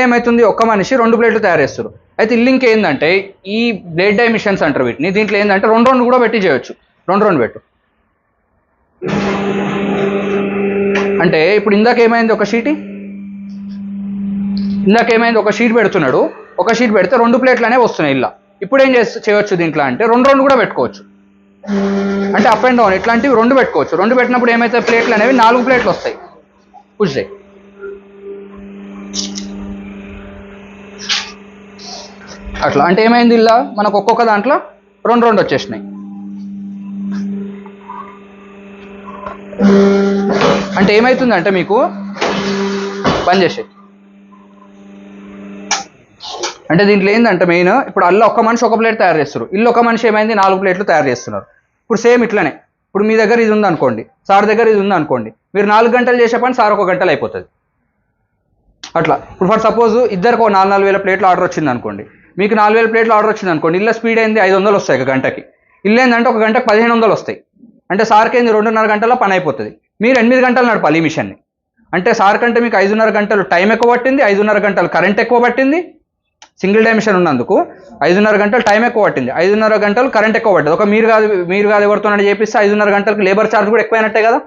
ఏమవుతుంది ఒక్క మనిషి రెండు ప్లేట్లు తయారు చేస్తారు. అయితే ఇల్లు ఇంకేందంటే ఈ బ్లేడ్ డై మిషన్స్ అంటారు వీటిని. దీంట్లో ఏంటంటే రెండు రెండు కూడా పెట్టి చేయొచ్చు. రెండు రెండు పెట్టు. అంటే ఇప్పుడు ఇందాక ఏమైంది ఒక షీటి? ఇందాక ఏమైంది? ఒక షీట్ పెడుతున్నాడు. ఒక షీట్ పెడితే రెండు ప్లేట్లు అనేవి వస్తున్నాయి ఇలా. ఇప్పుడు ఏం చేసి చేయొచ్చు దీంట్లో అంటే రెండు రెండు కూడా పెట్టుకోవచ్చు. అంటే అప్ అండ్ డౌన్. ఇట్లాంటివి రెండు పెట్టుకోవచ్చు. రెండు పెట్టినప్పుడు ఏమైతే ప్లేట్లు అనేవి నాలుగు ప్లేట్లు వస్తాయి. పుష్ చేయి. అట్లా అంటే ఏమైంది ఇలా? మనకు ఒక్కొక్క దాంట్లో రెండు రెండు వచ్చేసినాయి. అంటే ఏమవుతుందంటే మీకు పని చేసే అంటే దీంట్లో ఏంటంటే మెయిన్ ఇప్పుడు అల్ల ఒక మనిషి ఒక ప్లేట్ తయారు చేస్తారు ఇల్లు ఒక మనిషి ఏమైంది? నాలుగు ప్లేట్లు తయారు చేస్తున్నారు. ఇప్పుడు సేమ్ ఇట్లనే. ఇప్పుడు మీ దగ్గర ఇది ఉంది అనుకోండి సార్ దగ్గర ఇది ఉంది అనుకోండి మీరు నాలుగు గంటలు చేసే పని సార్ ఒక గంటలు అయిపోతుంది. అట్లా. ఇప్పుడు ఫర్ సపోజ్ ఇద్దరికి ఒక నాలుగు నాలుగు వేల ప్లేట్లు ఆర్డర్ వచ్చింది అనుకోండి. మీకు నాలుగు వేల ప్లేట్లు ఆర్డర్ వచ్చింది అనుకోండి. ఇళ్ళ స్పీడ్ ఏంది? ఐదు వందలు వస్తాయి ఒక గంటకి. ఇల్లు ఏంటంటే ఒక గంటకు పదిహేను వందలు వస్తాయి. అంటే సార్కి ఏంది? రెండున్నర గంటల్లో పని అయిపోతుంది. మీరు ఎనిమిది గంటలు నడపాలి ఈ మిషన్ని. అంటే సార్ కంటే మీకు ఐదున్నర గంటలు టైం ఎక్కువ పట్టింది ఐదున్నర గంటలు కరెంట్ ఎక్కువ పట్టింది. సింగిల్ డైమెన్షన్ ఉన్నందుకు ఐదున్నర గంటలు టైం ఎక్కువ పట్టింది. ఐదున్నర గంటలు కరెంట్ ఎక్కువ పట్టింది ఒక మీరు కాదు మీరు కాదు ఎవరితోనని చేపిస్తే ఐదున్నర గంటలకు లేబర్ ఛార్జ్ కూడా ఎక్కువైనట్టే కదా?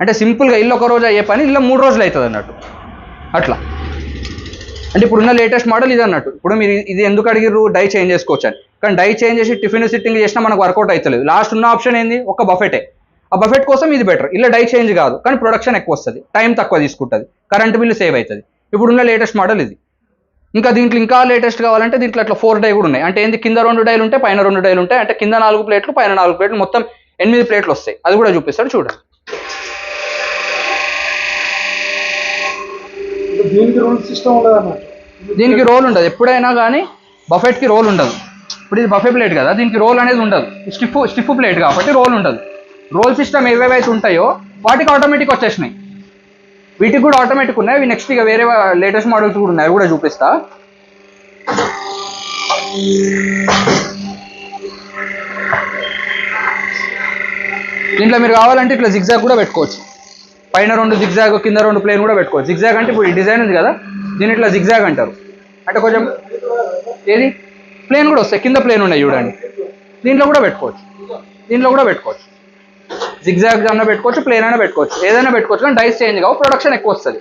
అంటే సింపుల్గా ఇల్లు ఒక రోజు అయ్యే పని ఇల్లు మూడు రోజులు అవుతుంది అన్నట్టు. అట్లా. అంటే ఇప్పుడున్న లేటెస్ట్ మోడల్ ఇది అన్నట్టు. ఇప్పుడు మీరు ఇది ఎందుకు అడిగిర్రు? డై చేంజ్ చేసుకోవచ్చు అని కానీ డై చేంజ్ చేసి టిఫిన్ సిట్టింగ్ చేసినా మనకు వర్కౌట్ అవుతలేదు లాస్ట్ ఉన్న ఆప్షన్ ఏంది? ఒక బఫెటే. ఆ బఫెట్ కోసం ఇది బెటర్. ఇలా డై చేంజ్ కాదు. కానీ ప్రొడక్షన్ ఎక్కువ వస్తుంది. టైం తక్కువ తీసుకుంటుంది. కరెంట్ బిల్లు సేవ్ అవుతుంది ఇప్పుడున్న లేటెస్ట్ మోడల్ ఇది. ఇంకా దీంట్లో ఇంకా లేటెస్ట్ కావాలంటే దీంట్లో అట్లా ఫోర్ డై కూడా ఉన్నాయి. అంటే ఏంది? కింద రెండు డైలు ఉంటాయి పైన రెండు డైలు ఉంటాయి. అంటే కింద నాలుగు ప్లేట్లు పైన నాలుగు ప్లేట్లు మొత్తం ఎనిమిది ప్లేట్లు వస్తాయి. అది కూడా చూపిస్తాడు చూడండి. దీనికి రూల్ సిస్టమ్ ఉండదు దీనికి రోల్ ఉండదు. ఎప్పుడైనా కానీ బఫెట్కి రోల్ ఉండదు. ఇప్పుడు ఇది బఫే ప్లేట్ కదా దీనికి రోల్ అనేది ఉండదు. స్టిఫ్ స్టిఫ్ ప్లేట్ కాబట్టి రోల్ ఉండదు. రోల్ సిస్టమ్ ఏవేవైతే ఉంటాయో వాటికి ఆటోమేటిక్ వచ్చేసినాయి. వీటికి కూడా ఆటోమేటిక్ ఉన్నాయి. అవి నెక్స్ట్ ఇక వేరే లేటెస్ట్ మోడల్స్ కూడా ఉన్నాయి. అవి కూడా చూపిస్తా. దీంట్లో మీరు కావాలంటే ఇట్లా జిగ్జాగ్ కూడా పెట్టుకోవచ్చు. పైన రెండు జిగ్జాగ్ కింద రెండు ప్లేన్ కూడా పెట్టుకోవచ్చు జిగ్జాగ్ అంటే ఇప్పుడు డిజైన్ ఉంది కదా దీని ఇట్లా జిగ్జాగ్ అంటారు. అంటే కొంచెం ఏది? ప్లేన్ కూడా వస్తాయి. కింద ప్లేన్ ఉన్నాయి చూడండి. దీంట్లో కూడా పెట్టుకోవచ్చు. దీంట్లో కూడా పెట్టుకోవచ్చు. జిగ్జాగ్ అన్న పెట్టుకోవచ్చు ప్లేన్ అయినా పెట్టుకోవచ్చు. ఏదైనా పెట్టుకోవచ్చు కానీ డైస్ చేంజ్ కావు ప్రొడక్షన్ ఎక్కువ వస్తుంది.